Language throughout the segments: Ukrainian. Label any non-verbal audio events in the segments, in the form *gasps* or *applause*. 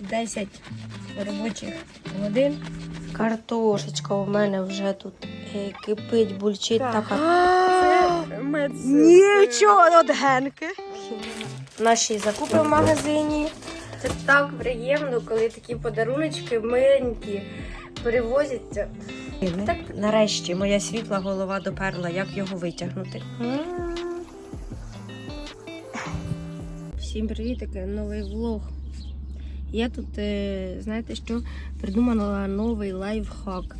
10 робочих годин. Картошечка у мене вже тут е, кипить, бульчить така. Нічого, от генки. Наші закупи в магазині. Це так приємно, коли такі подаруночки миленькі перевозяться. Так. Нарешті моя світла голова доперла, як його витягнути. Всім привіт, таке новий влог. Я тут, е, знаєте що, придумала новий лайфхак.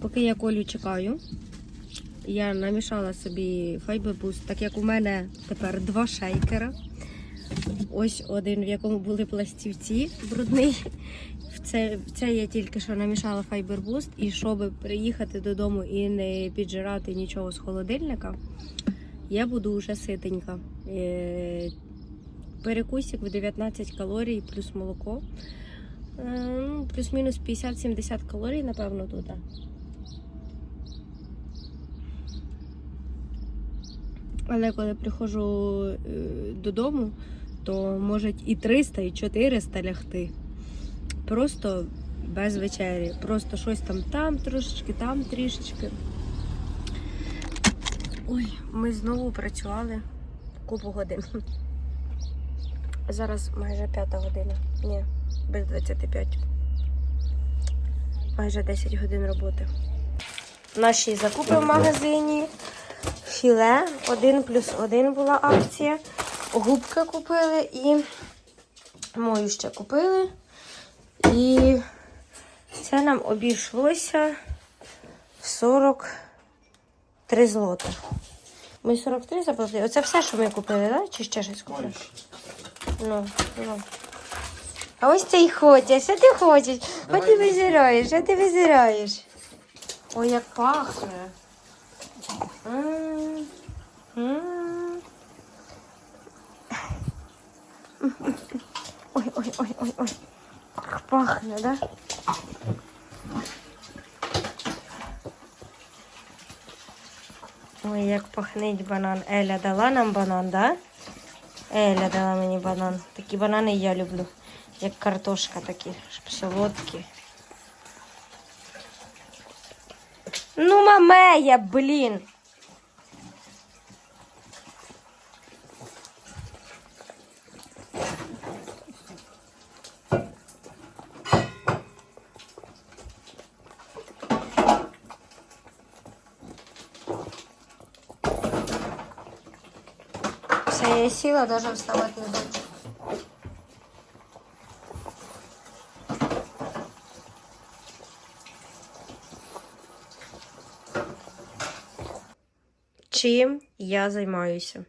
Поки я Колю чекаю, я намішала собі файбебуст, так як у мене тепер два шейкера. Ось один, в якому були пластівці брудний. В це, це я тільки що намішала файбербуст, і щоб приїхати додому і не піджирати нічого з холодильника, я буду вже ситенька. Перекусик в 19 калорій плюс молоко. Е, ну, Плюс-мінус 50-70 калорій, напевно, тут. Але коли приходжу е, додому, то може і 300, і 400 лягти. Просто без вечері. Просто щось там там трошечки, там трішечки. Ой, ми знову працювали купу годин. Зараз майже п'ята година. Ні, без 25. Майже 10 годин роботи. Наші закупи в магазині. Філе 1 плюс 1 була акція. Губки купили і мою ще купили. І це нам обійшлося в 43 злоти. Ми 43 заплатили. Оце все, що ми купили, так? Чи ще щось купили? Ну, ну. А ось цей хоче. Що ти хочеш? Що ти визираєш? Що ти визираєш? Ой, як пахне. М. М. Ой, ой, ой, ой, ой. Як пахне, да? Ой, як пахнить банан. Еля дала нам банан, да? Еля дала мені банан. Такі банани я люблю. Як картошка такі, щоб солодкі. Ну, мамея, блін. Сіла, даже вставати не. Чим я займаюся?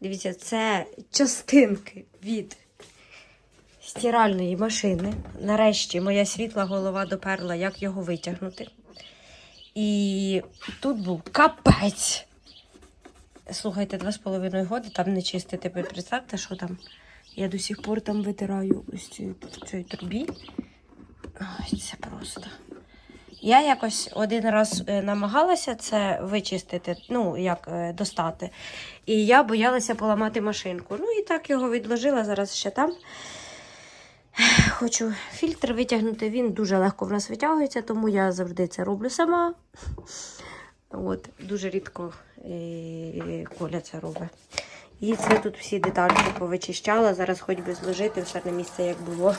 Дивіться, це частинки від стиральної машини. Нарешті моя світла голова доперла, як його витягнути. І тут був капець. Слухайте, два з половиною годи там не чистити. Ви представте, що там. Я до сих пор там витираю ось цю, цій трубі. Ой, це просто. Я якось один раз е, намагалася це вичистити, ну, як е, достати. І я боялася поламати машинку. Ну і так його відложила, зараз ще там. Хочу фільтр витягнути, він дуже легко в нас витягується, тому я завжди це роблю сама. От, Дуже рідко е, Коля це робить. І це тут всі детальки повичищала. Зараз хоч би зложити все на місце, як було.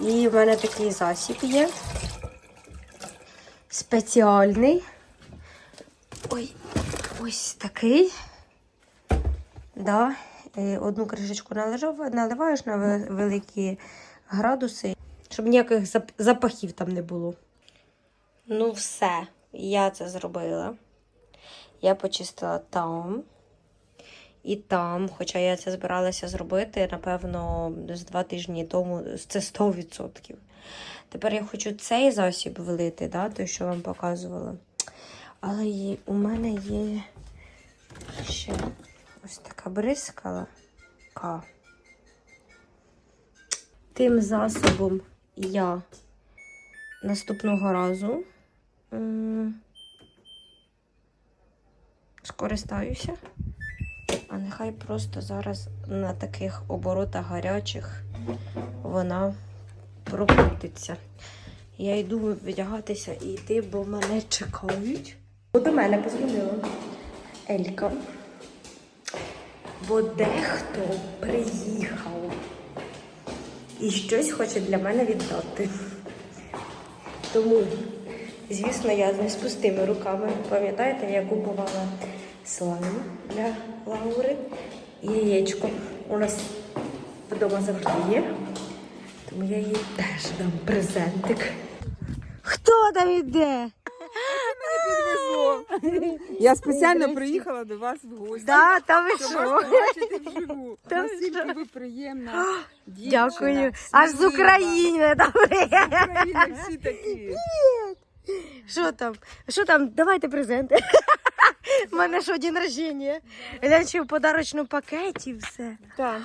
І в мене такий засіб є. Спеціальний. Ой, ось такий. Да. Е, Одну кришечку наливаєш на великі градуси, щоб ніяких запахів там не було. Ну, все, я це зробила. Я почистила там і там, хоча я це збиралася зробити, напевно, десь два тижні тому, це 100%. Тепер я хочу цей засіб влити, да, той, що вам показувала. Але у мене є ще ось така бризкала. Тим засобом я наступного разу м, скористаюся. А нехай просто зараз на таких оборотах гарячих вона прокрутиться. Я йду вдягатися і йти, бо мене чекають. До мене позвонила Елька. Бо дехто приїхав і щось хоче для мене віддати. Тому, звісно, я з пустими руками. Пам'ятаєте, я купувала слайм для Лаури і яєчко. У нас вдома завжди є. Тому я їй теж дам презентик. Хто там іде? Я спеціально приїхала до вас в гості. Да, та ви Щоб що? вас побачити вживу. Та ви Наскільки що? ви приємна дівчина. Дякую. Аж з смілива. України. Добре. України всі такі. Що там? Що там? Давайте презенти. У мене що, день рождення? Глянь, ще в подарочному пакеті все. Так.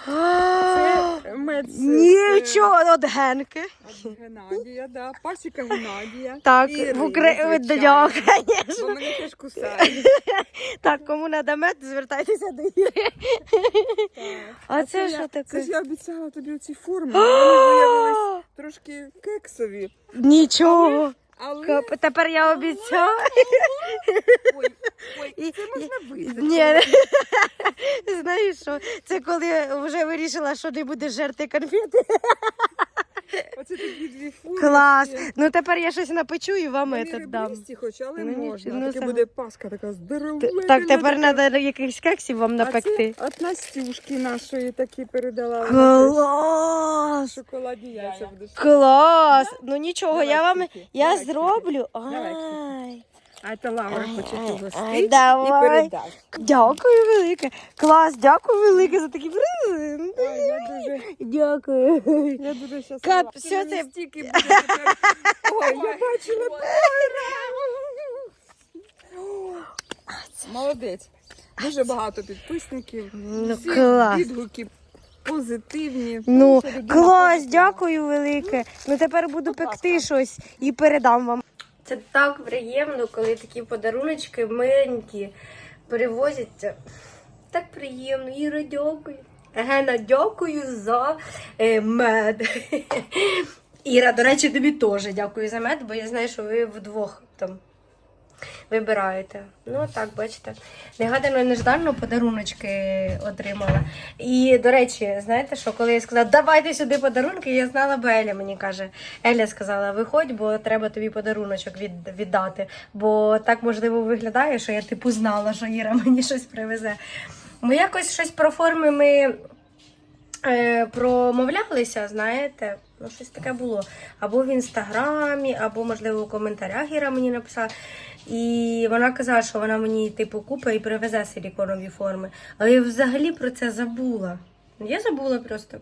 Це мед Нічого, от Генки. з Геннадія, да. Пасіка Геннадія. Так, в Україні. звичайно. Бо мене теж кусають. Так, кому треба мед, звертайтеся до Іри. А це що Це таке? ж я обіцяла тобі оці форми. Вони *gasps* трошки кексові. Нічого. Але Коп, Тепер я обіцяла. *laughs* ой, ой, це можна вирізати. Ні, *laughs* знаєш що? Це коли вже вирішила, що не буде жерти конфети. *laughs* Оце такі дві форми. Клас. Ну тепер я щось напечу і вам це дам. хоч, але Ну, можна. ну, Таке буде паска така здорова. Так, тепер треба якихось кексів вам напекти. А це от Настюшки нашої такі передала. Вона Клас! Шоколадні яйця будеш. Клас! Ну нічого, Давай, я вам я давай, зроблю. Давай, Ай. А це Лаура Ай, хоче ай, і давай. передасть. Дякую велике. Клас, дякую велике за такий презент. Ой, я дуже, Дякую. я дуже щаслива. Кап, все це- стільки буде тепер. *laughs* Ой, я бачила. Молодець. Дуже багато підписників. Ну, Всі клас. відгуки позитивні. Ну, Що людина клас, позитивна. дякую велике. Ну тепер буду пекти щось і передам вам. Це так приємно, коли такі подаруночки миленькі перевозяться. Так приємно. Іра, дякую. Гена, дякую за е, мед. Іра, до речі, тобі теж дякую за мед, бо я знаю, що ви вдвох там вибираєте. Ну, так, бачите. Негадано, нежданно подаруночки отримала. І, до речі, знаєте що, коли я сказала, давайте сюди подарунки, я знала, бо Еля мені каже. Еля сказала, виходь, бо треба тобі подаруночок від, віддати. Бо так, можливо, виглядає, що я типу знала, що Іра мені щось привезе. Ми якось щось про форми ми е, промовлялися, знаєте, ну щось таке було. Або в інстаграмі, або, можливо, у коментарях Іра мені написала. І вона казала, що вона мені типу купить і привезе силіконові форми. Але я взагалі про це забула. Я забула просто.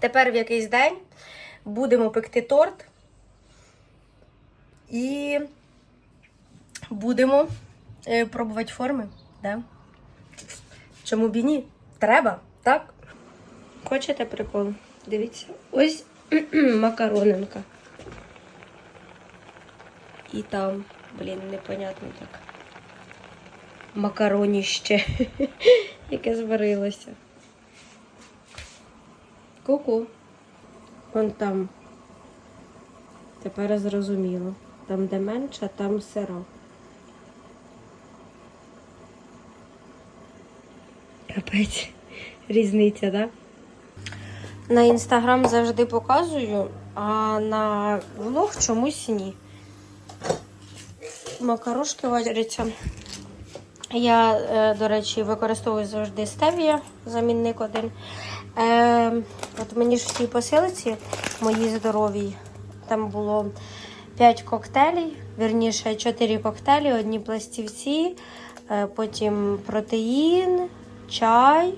Тепер в якийсь день будемо пекти торт. І будемо е, пробувати форми. Да? Чому б і ні? Треба, так? Хочете прикол? Дивіться. Ось *clears throat* макаронинка. І там, блін, непонятно так. Макароніще, *laughs* яке зварилося. Ку-ку. Вон там. Тепер зрозуміло. Там, де менше, там сира. Капець. Різниця? Да? На інстаграм завжди показую, а на влог чомусь ні. Макарошки варяться. Я, е, до речі, використовую завжди стевія, замінник один. Е, от мені ж в цій посилці, моїй здоровій, там було 5 коктейлів, вірніше 4 коктейлі, одні пластівці, е, потім протеїн, чай,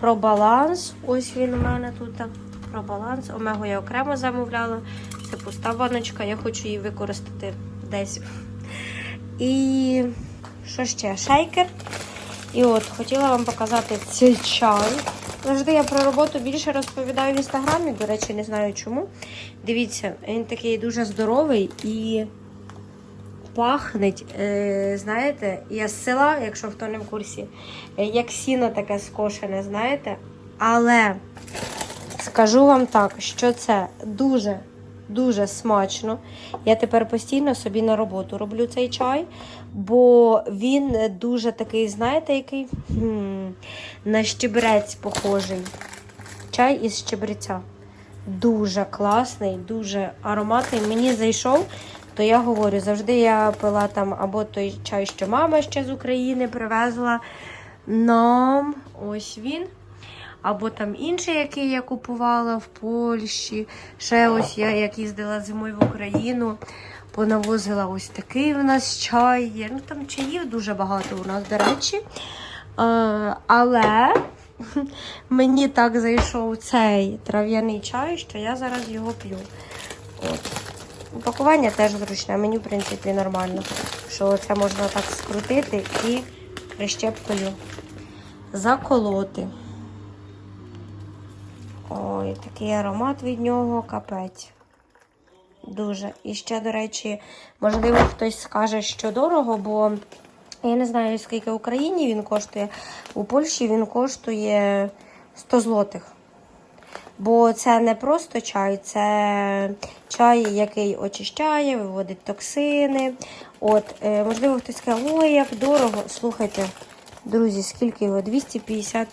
про баланс. Ось він у мене тут. Про баланс. Омегу я окремо замовляла. Це пуста баночка, я хочу її використати десь. І що ще? Шейкер. І от хотіла вам показати цей чай. Завжди я про роботу більше розповідаю в інстаграмі, до речі, не знаю чому. Дивіться, він такий дуже здоровий і пахнеть, е, знаєте, я з села, якщо хто не в курсі, е, як сіно таке скошене, знаєте. Але Скажу вам так, що це дуже дуже смачно. Я тепер постійно собі на роботу роблю цей чай, бо він дуже такий, знаєте, який Хм, на щебрець похожий. Чай із щебреця. Дуже класний, дуже ароматний. Мені зайшов, то я говорю, завжди я пила там або той чай, що мама ще з України привезла нам. Ось він. Або там інший, який я купувала в Польщі. Ще ось я як їздила зимою в Україну, понавозила ось такий в нас чай є. Ну там чаїв дуже багато у нас, до речі. Але *laughs* мені так зайшов цей трав'яний чай, що я зараз його п'ю. От. Упакування теж зручне, мені в принципі нормально. Що це можна так скрутити і прищепкою заколоти. Ой, такий аромат від нього капець. Дуже. І ще, до речі, можливо, хтось скаже, що дорого, бо я не знаю, скільки в Україні він коштує. У Польщі він коштує 100 злотих. Бо це не просто чай, це чай, який очищає, виводить токсини. От, е, можливо, хтось скаже, ой, як дорого. Слухайте, друзі, скільки його? 250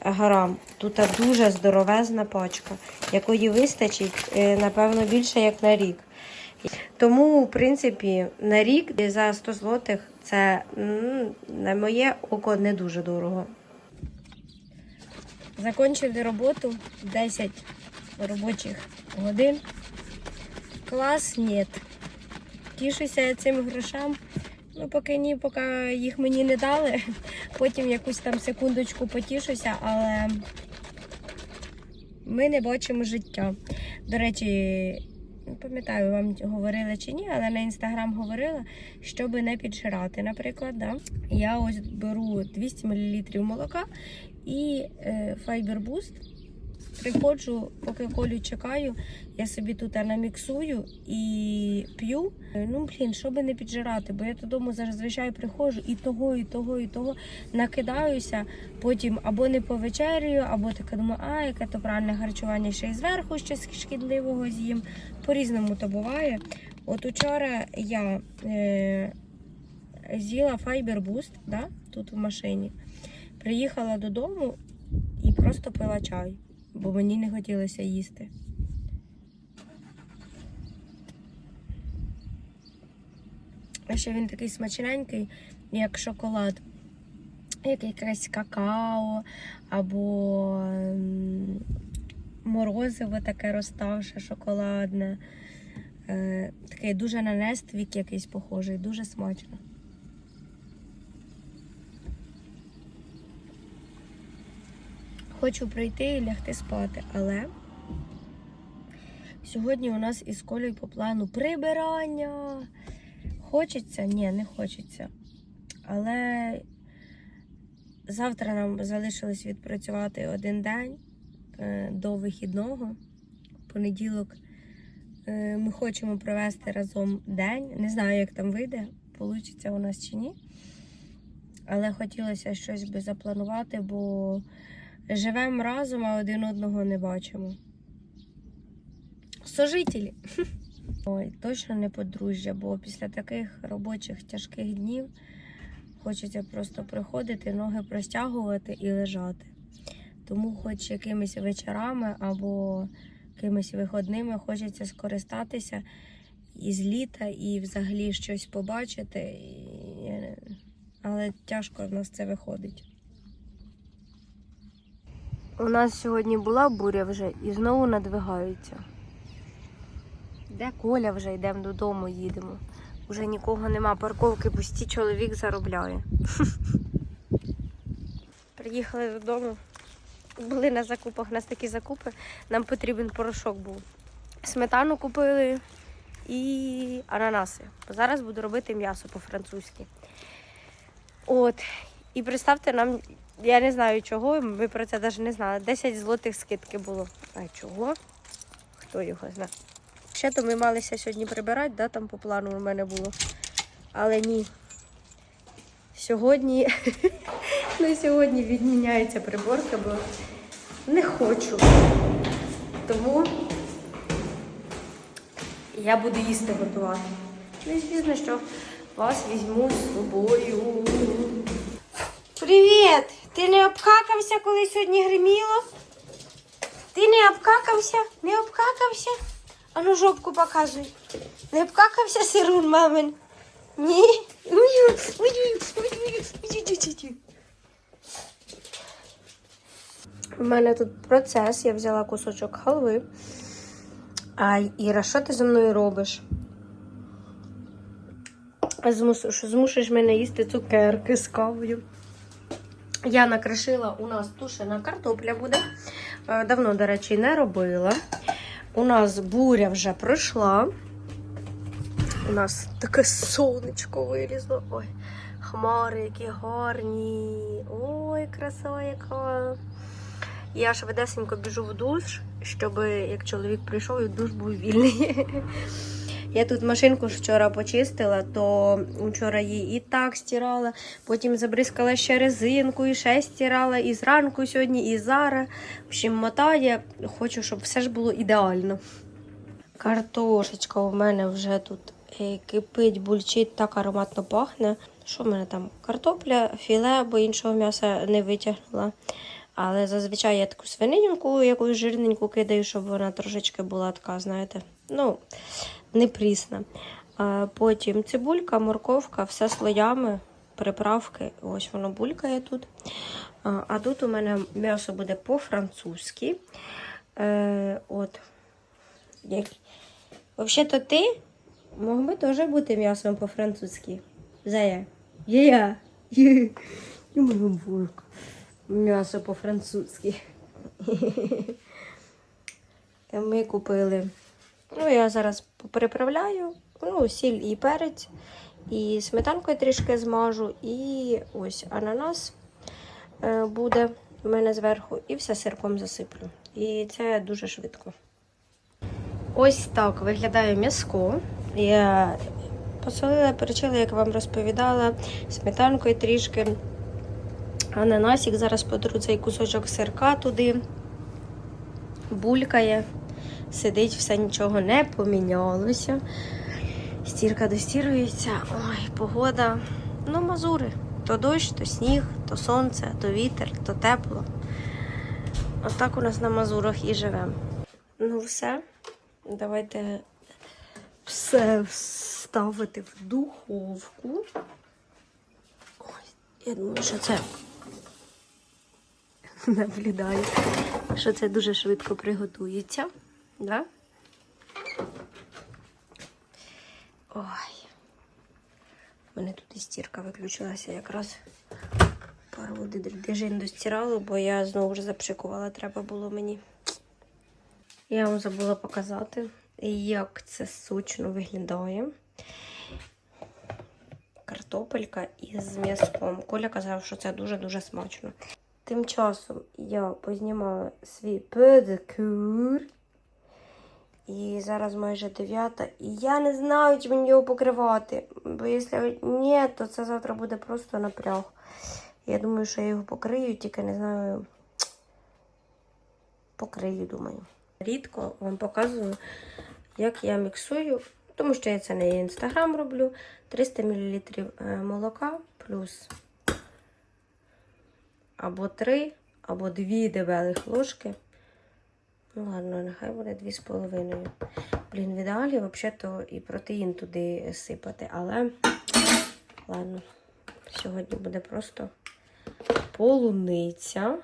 грам. Тут дуже здоровезна пачка, якої вистачить, е, напевно, більше як на рік. Тому, в принципі, на рік за 100 злотих це на моє око не дуже дорого. Закончили роботу 10 робочих годин. Клас, ні. Тішуся я цим грошам. Ну, поки ні, поки їх мені не дали. Потім якусь там секундочку потішуся, але ми не бачимо життя. До речі, не пам'ятаю, вам говорили чи ні, але на інстаграм говорила, щоб не піджирати. Наприклад, да? я ось беру 200 мл молока і е, Fiber Boost. Приходжу, поки колю чекаю, я собі тут наміксую і п'ю. Ну, блін, щоб не піджирати, бо я додому зазвичай приходжу і того, і того, і того накидаюся. Потім або не повечерюю, або така думаю, а яке то правильне харчування, ще й зверху щось шкідливого з'їм. По-різному то буває. От учора я е, з'їла Fiber Boost, да, тут в машині. Приїхала додому і просто пила чай, бо мені не хотілося їсти. А ще він такий смачненький, як шоколад, як якесь какао або морозиво таке розставше, шоколадне. Е, такий дуже на нествік якийсь похожий, дуже смачно. Хочу прийти і лягти спати, але сьогодні у нас із Колею по плану прибирання. Хочеться? Ні, не хочеться. Але завтра нам залишилось відпрацювати один день до вихідного. Понеділок е, ми хочемо провести разом день. Не знаю, як там вийде, вийде у нас чи ні. Але хотілося щось би запланувати, бо живемо разом, а один одного не бачимо. Сожителі. *laughs* Ой, точно не подружжя, бо після таких робочих тяжких днів хочеться просто приходити, ноги простягувати і лежати. Тому хоч якимись вечорами або якимись виходними хочеться скористатися із літа і взагалі щось побачити. Але тяжко в нас це виходить. У нас сьогодні була буря вже і знову надвигаються. Де Коля вже йдемо додому, їдемо. Уже нікого нема, парковки пусті, чоловік заробляє. *laughs* Приїхали додому. Були на закупах, у нас такі закупи. Нам потрібен порошок був. Сметану купили і ананаси. Зараз буду робити м'ясо по-французьки. От. І представте, нам, я не знаю чого, ми про це навіть не знали. 10 злотих скидки було. А чого? Хто його знає? Ще то ми малися сьогодні прибирати, да, там по плану у мене було. Але ні. Сьогодні, *laughs* ну сьогодні відміняється приборка, бо не хочу. Тому я буду їсти готувати. Ну, звісно, що вас візьму з собою. Привіт! Ти не обкакався, коли сьогодні гриміло? Ти не обкакався? Не обкакався? А ну жопку показуй. Не обкакався сирун, мамин? Ні? У мене тут процес, я взяла кусочок халви. А Іра, що ти зі мною робиш? Змус- Змушуєш мене їсти цукерки з кавою. Я накришила, у нас тушена картопля буде. Е, Давно, до речі, не робила. У нас буря вже пройшла. У нас таке сонечко вилізло. Ой, хмари, які гарні. Ой, краса яка. Я швидесенько біжу в душ, щоб як чоловік прийшов, і душ був вільний. *laughs* Я тут машинку вчора почистила, то вчора її і так стирала, потім забризкала ще резинку, і ще стирала, і зранку сьогодні, і зараз. В общем, мотає. Хочу, щоб все ж було ідеально. Картошечка у мене вже тут е, кипить, бульчить, так ароматно пахне. Що в мене там? Картопля, філе, бо іншого м'яса не витягнула. Але зазвичай я таку свининку, якусь жирненьку кидаю, щоб вона трошечки була така, знаєте, ну, не прісна. Потім цибулька, морковка, все слоями, приправки. Ось воно булькає тут. А, тут у мене м'ясо буде по-французьки. Е, от. Взагалі-то ти мог би теж бути м'ясом по-французьки. Зая. Я. М'ясо по-французьки. Ми купили. Ну, я зараз приправляю. Ну, сіль і перець. І сметанкою трішки змажу. І ось ананас е, буде у мене зверху. І все сирком засиплю. І це дуже швидко. Ось так виглядає м'яско. Я посолила, перечила, як вам розповідала, сметанкою трішки. Ананасик зараз потру цей кусочок сирка туди. Булькає, сидить, все нічого не помінялося. Стірка достірується. Ой, погода. Ну, мазури. То дощ, то сніг, то сонце, то вітер, то тепло. Отак у нас на мазурах і живемо. Ну, все. Давайте все вставити в духовку. Ой, я думаю, що це *laughs* наблюдаю, що це дуже швидко приготується. Да? Ой. У мене тут і стірка виключилася якраз пару дежин достирала, бо я знову вже запшикувала, треба було мені. Я вам забула показати, як це сочно виглядає. Картопелька із м'язком. Коля казав, що це дуже-дуже смачно. Тим часом я познімала свій педикюр. І зараз майже дев'ята. І я не знаю, чи мені його покривати. Бо якщо ні, то це завтра буде просто напряг. Я думаю, що я його покрию, тільки не знаю. Покрию, думаю. Рідко вам показую, як я міксую, тому що я це на інстаграм роблю. 300 мл молока плюс або 3, або 2 дебелих ложки. Ну, ладно, нехай буде 2,5. Блін, в ідеалі, взагалі-то і протеїн туди сипати, але ладно, сьогодні буде просто полуниця.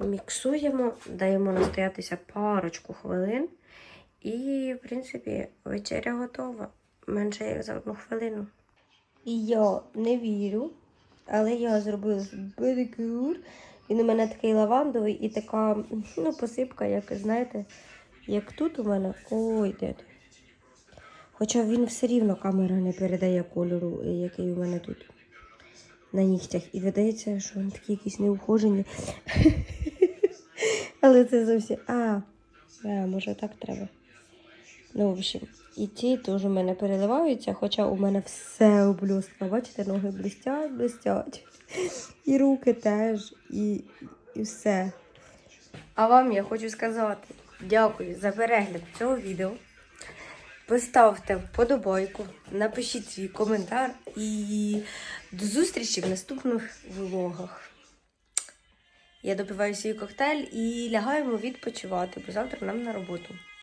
Міксуємо, даємо настоятися парочку хвилин. І, в принципі, вечеря готова. Менше як за одну хвилину. І я не вірю, але я зробила педикюр. Він у мене такий лавандовий і така ну, посипка, як знаєте, як тут у мене. Ой, де. Хоча він все рівно камера не передає кольору, який у мене тут на нігтях. І видається, що він такий якийсь неухожений. *laughs* Але це зовсім. А, може так треба. Ну, в общем, і ті теж у мене переливаються, хоча у мене все облюстка. Бачите, ноги блистять, блистять. І руки теж, і, і все. А вам я хочу сказати дякую за перегляд цього відео. Поставте вподобайку, напишіть свій коментар і до зустрічі в наступних влогах. Я допиваю свій коктейль і лягаємо відпочивати, бо завтра нам на роботу.